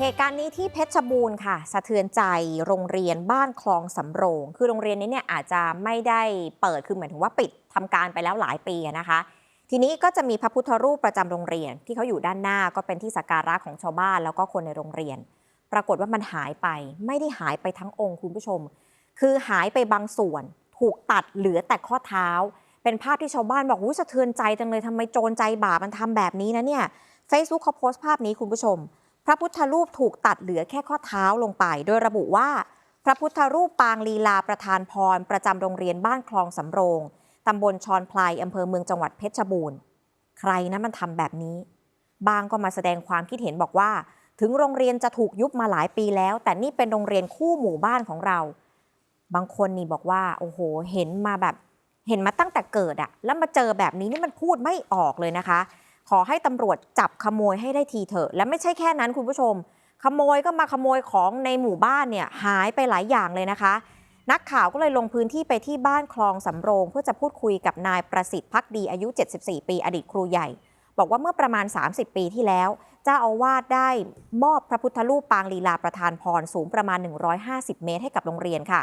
เหตุการณ์นี้ที่เพชรบูรณ์ค่ะ สะเทือนใจโรงเรียนบ้านคลองสำโรง คือโรงเรียนนี้เนี่ยอาจจะไม่ได้เปิดคือเหมายถึงว่าปิดทำการไปแล้วหลายปีนะคะ ทีนี้ก็จะมีพระพุทธรูปประจำโรงเรียน ที่เขาอยู่ด้านหน้าก็เป็นที่สักการะของชาวบ้านแล้วก็คนในโรงเรียน ปรากฏว่ามันหายไป ไม่ได้หายไปทั้งองค์คุณผู้ชม คือหายไปบางส่วน ถูกตัดเหลือแต่ข้อเท้า เป็นภาพที่ชาวบ้านบอกอู้สะเทือนใจจังเลยทำไมโจรใจบาปมันทำแบบนี้นะเนี่ย Facebook เขาโพสต์ภาพนี้คุณผู้ชม พระพุทธรูปถูกตัดเหลือแค่ข้อเท้าลงไป โดยระบุว่า พระพุทธรูปปางลีลาประธานพร ประจำโรงเรียนบ้านคลองสำโรงตำบลชอนพลายอำเภอเมืองจังหวัดเพชรบูรณ์ใครนะมันทำแบบนี้ บางก็มาแสดงความคิดเห็นบอกว่า ถึงโรงเรียนจะถูกยุบมาหลายปีแล้ว แต่นี่เป็นโรงเรียนคู่หมู่บ้านของเรา บางคนนี่บอกว่า โอ้โห เห็นมาแบบ เห็นมาตั้งแต่เกิดอะแล้วมาเจอแบบนี้นี่มันพูดไม่ออกเลยนะคะ ขอให้ตำรวจจับขโมยให้ได้ทีเถอะ และไม่ใช่แค่นั้นคุณผู้ชม ขโมยก็มาขโมยของในหมู่บ้านเนี่ยหายไปหลายอย่างเลยนะคะ นักข่าวก็เลยลงพื้นที่ไปที่บ้านคลองสำโรง เพื่อจะพูดคุยกับนายประสิทธิ์พักดีอายุ 74 ปีอดีตครูใหญ่ บอกว่าเมื่อประมาณ 30 ปีที่แล้ว เจ้าอาวาสได้มอบพระพุทธรูปปางลีลาประธานพรสูงประมาณ 150 เมตรให้กับโรงเรียนค่ะ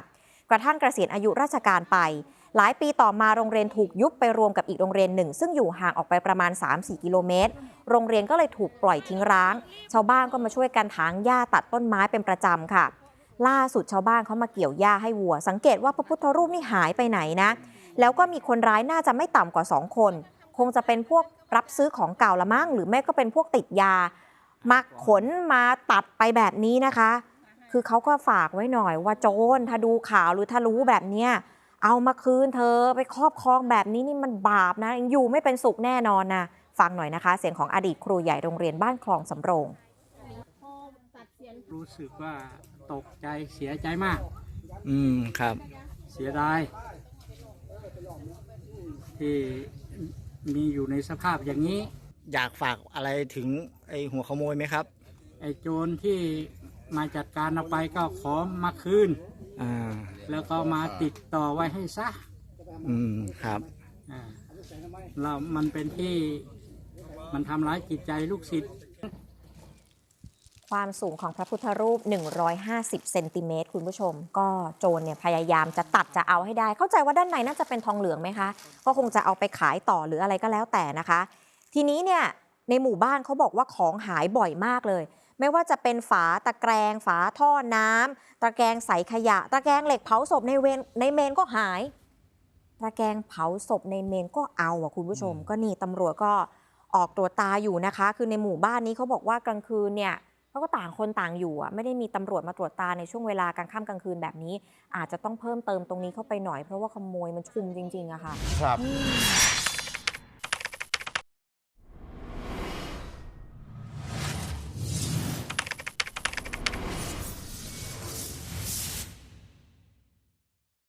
กระทั่งเกษียณอายุราชการไป หลายปีต่อมาโรงเรียนถูกยุบไปรวมกับอีกโรงเรียนหนึ่ง ซึ่งอยู่ห่างออกไปประมาณ 3-4 กิโลเมตร โรงเรียนก็เลยถูกปล่อยทิ้งร้าง ชาวบ้านก็มาช่วยกันถางหญ้าตัดต้นไม้เป็นประจำค่ะ ล่าสุดชาวบ้านเขามาเกี่ยวหญ้าให้วัว สังเกตว่าพระพุทธรูปนี่หายไปไหนนะ แล้วก็มีคนร้ายน่าจะไม่ต่ำกว่า 2 คน คงจะเป็นพวกรับซื้อของเก่าละมั้งหรือไม่ก็เป็นพวกติดยามาขนมาตัดไปแบบนี้นะคะ คือเขาก็ฝากไว้หน่อยว่าโจรถ้าดูข่าวหรือถ้ารู้แบบเนี้ย เอามาคืนเธอไปครอบครองแบบนี้นี่มันบาปนะยังอยู่ไม่เป็นสุขแน่นอนนะฟังหน่อยนะคะ เสียงของอดีตครูใหญ่โรงเรียนบ้านคลองสำโรง รู้สึกว่าตกใจเสียใจมาก อืมครับ เสียดายที่มีอยู่ในสภาพอย่างนี้ อยากฝากอะไรถึงไอหัวขโมยไหมครับ ไอ้โจรที่มาจัดการเอาไปก็ขอมาคืน อ่า แล้วก็มาติดต่อไว้ให้ซะอืม ครับ อ่าเรามันเป็นที่มันทำร้ายจิตใจลูกศิษย์ ความสูงของพระพุทธรูป 150 เซนติเมตรคุณผู้ชม ก็โจรเนี่ยพยายามจะตัดจะเอาให้ได้ เข้าใจว่าด้านในน่าจะเป็นทองเหลืองไหมคะ ก็คงจะเอาไปขายต่อหรืออะไรก็แล้วแต่นะคะ ทีนี้เนี่ยในหมู่บ้านเขาบอกว่าของหายบ่อยมากเลย ไม่ว่าจะเป็นฝาตะแกรงฝาท่อน้ำตะแกรงใส่ขยะ ตะแกรงเหล็กเผาศพในเวนในเมนก็หาย ตะแกรงเผาศพในเมนก็เอาอะคุณผู้ชม ก็นี่ตำรวจก็ออกตรวจตาอยู่นะคะ คือในหมู่บ้านนี้เขาบอกว่ากลางคืนเนี่ยเขาก็ต่างคนต่างอยู่อะไม่ได้มีตำรวจมาตรวจตาในช่วงเวลากลางค่ำกลางคืนแบบนี้ อาจจะต้องเพิ่มเติมตรงนี้เข้าไปหน่อยเพราะว่าขโมยมันชุมจริงๆอะค่ะ ครับ